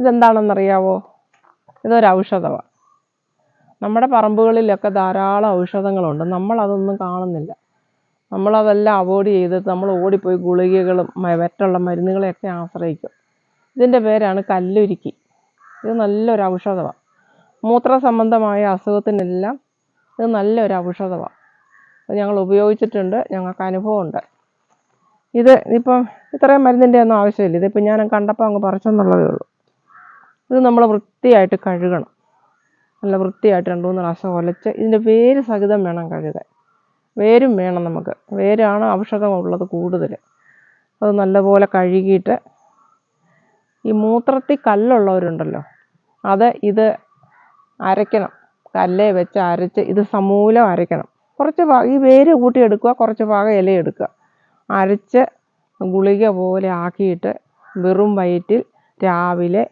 ഇതെന്താണെന്നറിയാവോ? ഇതൊരു ഔഷധമാണ് നമ്മുടെ പറമ്പുകളിലൊക്കെ ധാരാളം ഔഷധങ്ങളുണ്ട്. നമ്മളതൊന്നും കാണുന്നില്ല. നമ്മളതെല്ലാം അവോയ്ഡ് ചെയ്തിട്ട് നമ്മൾ ഓടിപ്പോയി ഗുളികകളും മറ്റുള്ള മരുന്നുകളെയൊക്കെ ആശ്രയിക്കും. ഇതിന്റെ പേരാണ് കല്ലുരുക്കി. ഇത് നല്ലൊരു ഔഷധമാണ് മൂത്ര സംബന്ധമായ അസുഖത്തിനെല്ലാം ഇത് നല്ലൊരു ഔഷധമാണ് അത് ഞങ്ങൾ ഉപയോഗിച്ചിട്ടുണ്ട്. ഞങ്ങൾക്ക് അനുഭവമുണ്ട്. ഇത് ഇപ്പം ഇത്രയും മരുന്നിന്റെ ഒന്നും ആവശ്യമില്ല. ഇതിപ്പോൾ ഞാൻ കണ്ടപ്പോൾ അങ്ങ് പറിച്ചെന്നുള്ളതേ ഉള്ളൂ. ഇത് നമ്മൾ വൃത്തിയായിട്ട് കഴുകണം. നല്ല വൃത്തിയായിട്ട് രണ്ട് മൂന്ന് പ്രാവശ്യം ഒലച്ച് ഇതിന്റെ വേര് സഹിതം വേണം കഴുകാൻ. വേരും വേണം നമുക്ക്. വേരാണ് ഔഷധം ഉള്ളത് കൂടുതൽ അത് നല്ലപോലെ കഴുകിയിട്ട് ഈ മൂത്രത്തിൽ കല്ലുള്ളവരുണ്ടല്ലോ അത് ഇത് അരയ്ക്കണം. കല്ലേ വെച്ച് അരച്ച് ഇത് സമൂലം അരയ്ക്കണം. കുറച്ച് ഭാഗം ഈ വേര് കൂട്ടിയെടുക്കുക കുറച്ച് ഭാഗം ഇല എടുക്കുക. അരച്ച് ഗുളിക പോലെ ആക്കിയിട്ട് വെറും വയറ്റിൽ രാവിലെ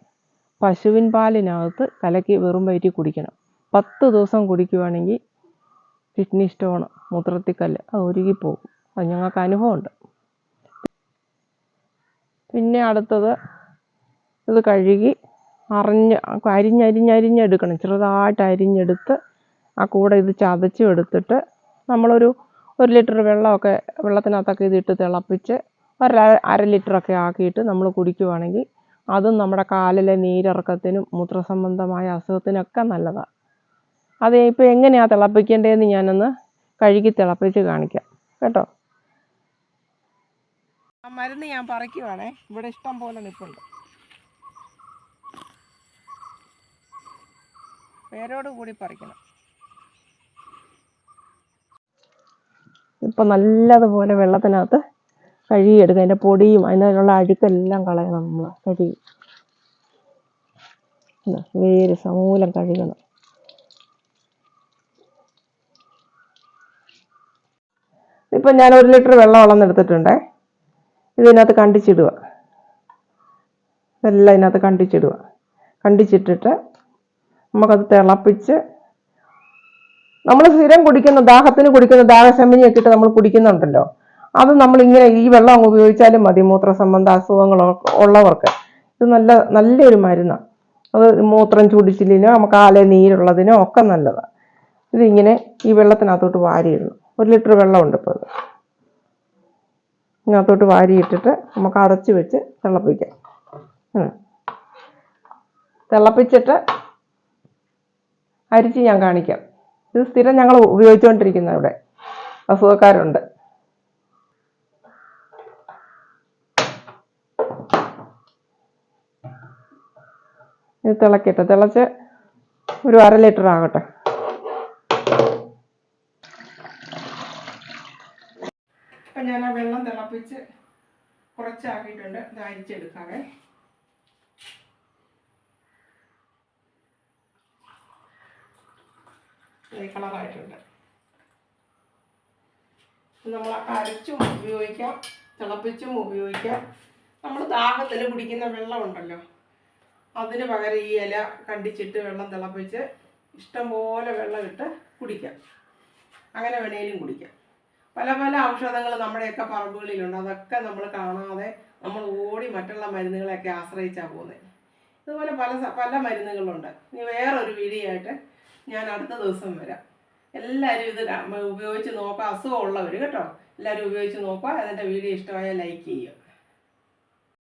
പശുവിൻ പാലിനകത്ത് കലക്കി വെറും വയറ്റിൽ കുടിക്കണം. പത്ത് ദിവസം കുടിക്കുവാണെങ്കിൽ കിഡ്നി സ്റ്റോൺ മൂത്രത്തിക്കല്ല് അത് ഒരുങ്ങിപ്പോകും. അത് ഞങ്ങൾക്ക് അനുഭവമുണ്ട്. പിന്നെ അടുത്തത് ഇത് കഴുകി അറിഞ്ഞ് അരിഞ്ഞരിഞ്ഞരിഞ്ഞെടുക്കണം ചെറുതായിട്ട് അരിഞ്ഞെടുത്ത് ആ കൂടെ ഇത് ചതച്ചും എടുത്തിട്ട് നമ്മളൊരു ഒരു ലിറ്റർ വെള്ളമൊക്കെ വെള്ളത്തിനകത്തൊക്കെ ഇതിട്ട് തിളപ്പിച്ച് ഒരു അര- അര ലിറ്ററൊക്കെ ആക്കിയിട്ട് നമ്മൾ കുടിക്കുവാണെങ്കിൽ അതും നമ്മുടെ കാലിലെ നീരിറക്കത്തിനും മൂത്രസംബന്ധമായ അസുഖത്തിനൊക്കെ നല്ലതാണ് അത് ഇപ്പോൾ എങ്ങനെയാണ് തിളപ്പിക്കേണ്ടതെന്ന് ഞാനൊന്ന് കഴുകി തിളപ്പിച്ച് കാണിക്കാം. കേട്ടോ? ആ മരുന്ന് ഞാൻ പറിക്കുവാണേ. ഇവിടെ ഇഷ്ടം പോലെ നിൽപ്പുണ്ട് പേരോട് കൂടി പറിക്കണം. ഇപ്പം നല്ലതുപോലെ വെള്ളത്തിനകത്ത് കഴുകിയെടുക്കുക അതിന്റെ പൊടിയും അതിനുള്ള അഴുക്കെല്ലാം കളയണം നമ്മൾ. കഴുകി. വേര് സമൂലം കഴുകണം. ഇപ്പം ഞാൻ ഒരു ലിറ്റർ വെള്ളം അളന്നെടുത്തിട്ടുണ്ടേ. ഇതിനകത്ത് കണ്ടിച്ചിടുക. ഇതെല്ലാം ഇതിനകത്ത് കണ്ടിച്ചിടുക. കണ്ടിച്ചിട്ടിട്ട് നമുക്കത് തിളപ്പിച്ച് നമ്മൾ സ്ഥിരം കുടിക്കുന്ന ദാഹത്തിന് കുടിക്കുന്ന ദാഹശമനിയൊക്കെ ഇട്ട് നമ്മൾ കുടിക്കുന്നുണ്ടല്ലോ. അത് നമ്മൾ ഇങ്ങനെ ഈ വെള്ളം അങ്ങ് ഉപയോഗിച്ചാലും മതി. മൂത്ര സംബന്ധ അസുഖങ്ങൾ ഉള്ളവർക്ക്. ഇത് നല്ല നല്ലൊരു മരുന്നാണ് അത് മൂത്രം ചുടിച്ചിലിനോ ആലേ നീരുള്ളതിനോ ഒക്കെ നല്ലതാണ് ഇതിങ്ങനെ ഈ വെള്ളത്തിനകത്തോട്ട് വാരിയിടണം. ഒരു ലിറ്റർ വെള്ളമുണ്ട് ഇപ്പോൾ അത് ഇതിനകത്തോട്ട് വാരിയിട്ടിട്ട് നമുക്ക് അടച്ചു വെച്ച് തിളപ്പിക്കാം. തിളപ്പിച്ചിട്ട് അരിച്ച് ഞാൻ കാണിക്കാം. ഇത് സ്ഥിരം ഞങ്ങൾ ഉപയോഗിച്ചുകൊണ്ടിരിക്കുന്ന ഇവിടെ. അസുഖക്കാരുണ്ട്. ഇത് തിളക്കട്ടെ. തിളച്ച് ഒരു അര ലിറ്റർ ആകട്ടെ. ഇപ്പൊ ഞാൻ ആ വെള്ളം തിളപ്പിച്ച് കുറച്ചാക്കിയിട്ടുണ്ട്. ഇത് അരിച്ചെടുക്കാവേ. ഈ കളറായിട്ടുണ്ട് നമ്മൾ അരച്ചും ഉപയോഗിക്കാം. തിളപ്പിച്ചും ഉപയോഗിക്കാം. നമ്മൾ ദാഹത്തിൽ കുടിക്കുന്ന വെള്ളം ഉണ്ടല്ലോ. അതിന് പകരം ഈ ഇല കണ്ടിച്ചിട്ട് വെള്ളം തിളപ്പിച്ച് ഇഷ്ടംപോലെ വെള്ളം ഇട്ട് കുടിക്കാം. അങ്ങനെ വേണേലും കുടിക്കാം. പല പല ഔഷധങ്ങൾ നമ്മുടെയൊക്കെ പറമ്പുകളിലുണ്ട്. അതൊക്കെ നമ്മൾ കാണാതെ നമ്മൾ ഓടി മറ്റുള്ള മരുന്നുകളെയൊക്കെ ആശ്രയിച്ചാണ് പോകുന്നത് ഇതുപോലെ പല പല മരുന്നുകളുണ്ട്. ഇനി വേറൊരു വീഡിയോ ഞാൻ അടുത്ത ദിവസം വരാം. എല്ലാവരും ഇത് ഉപയോഗിച്ച് നോക്കുക. അസുഖമുള്ളവർ കേട്ടോ. എല്ലാവരും ഉപയോഗിച്ച് നോക്കുക. അതിന്റെ വീഡിയോ ഇഷ്ടമായാൽ ലൈക്ക് ചെയ്യുക.